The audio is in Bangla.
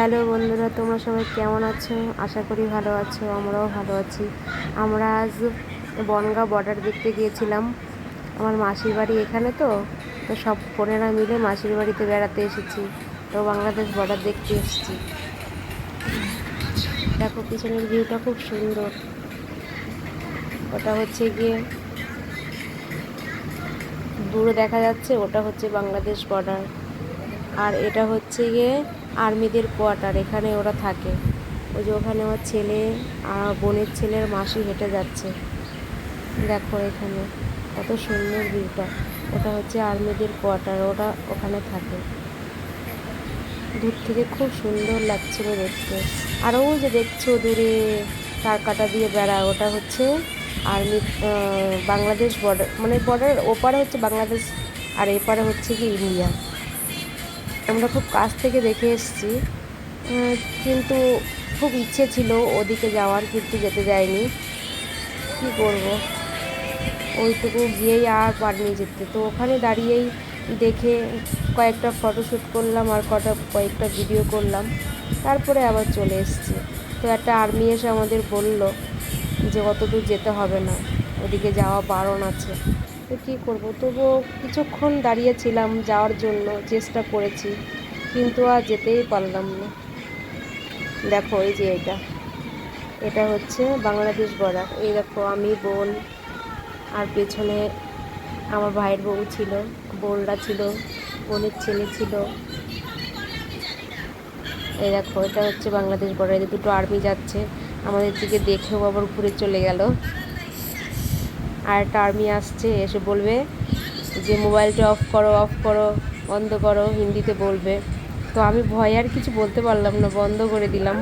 হ্যালো বন্ধুরা, তোমরা সবাই কেমন আছো? আশা করি ভালো আছো, আমরাও ভালো আছি। আমরা আজ বনগাঁ বর্ডার দেখতে গিয়েছিলাম। আমার মাসির বাড়ি এখানে তো তো সব বোনেরা মিলে মাসির বাড়িতে বেড়াতে এসেছি। তো বাংলাদেশ বর্ডার দেখতে এসেছি। দেখো, পিছনের ভিউটা খুব সুন্দর। ওটা হচ্ছে গিয়ে, দূরে দেখা যাচ্ছে, ওটা হচ্ছে বাংলাদেশ বর্ডার আর এটা হচ্ছে গিয়ে আর্মিদের কোয়ার্টার, এখানে ওরা থাকে। ওই যে ওখানে আমার ছেলে আর বোনের ছেলের মাসি হেঁটে যাচ্ছে। দেখো এখানে কত সুন্দর ভিউটা। ওটা হচ্ছে আর্মিদের কোয়ার্টার, ওরা ওখানে থাকে। দূর থেকে খুব সুন্দর লাগছিল দেখতে। আর ওই যে দেখছ দূরে তার কাটা দিয়ে বেড়া ওটা হচ্ছে আর্মি বাংলাদেশ বর্ডার মানে বর্ডার ওপারে হচ্ছে বাংলাদেশ আর এপারে হচ্ছে কি ইন্ডিয়া। আমরা খুব কাছ থেকে দেখে এসেছি। কিন্তু খুব ইচ্ছে ছিল ওদিকে যাওয়ার, কিন্তু যেতে যায়নি। কী করব? ওইটুকু গিয়েই আর পারিনি যেতে। তো ওখানে দাঁড়িয়েই দেখে কয়েকটা ফটোশ্যুট করলাম আর কটা, কয়েকটা ভিডিও করলাম। তারপরে আবার চলে এসেছি। তো একটা আর্মি এসে আমাদের বলল যে অত দূর যেতে হবে না। ওদিকে যাওয়া বারণ আছে। তো কী করব? তবুও কিছুক্ষণ দাঁড়িয়েছিলাম যাওয়ার জন্য, চেষ্টা করেছি, কিন্তু আর যেতেই পারলাম না। দেখো, এই যে এটা। এটা হচ্ছে বাংলাদেশ বর্ডার এই দেখো, আমি বোন, আর পেছনে আমার ভাইয়ের বউ ছিল, বোনরা ছিল, বোনের ছেলে ছিল। এই দেখো, এটা হচ্ছে বাংলাদেশ বর্ডার দুটো আর্মি যাচ্ছে। আমাদের দিকে দেখেও আবার ঘুরে চলে গেল। আর একটা আর্মি আসছে, এসে বলবে যে, মোবাইলটা অফ করো অফ করো, বন্ধ করো, হিন্দিতে বলবে। তো আমি ভয় আর কিছু বলতে পারলাম না, বন্ধ করে দিলাম।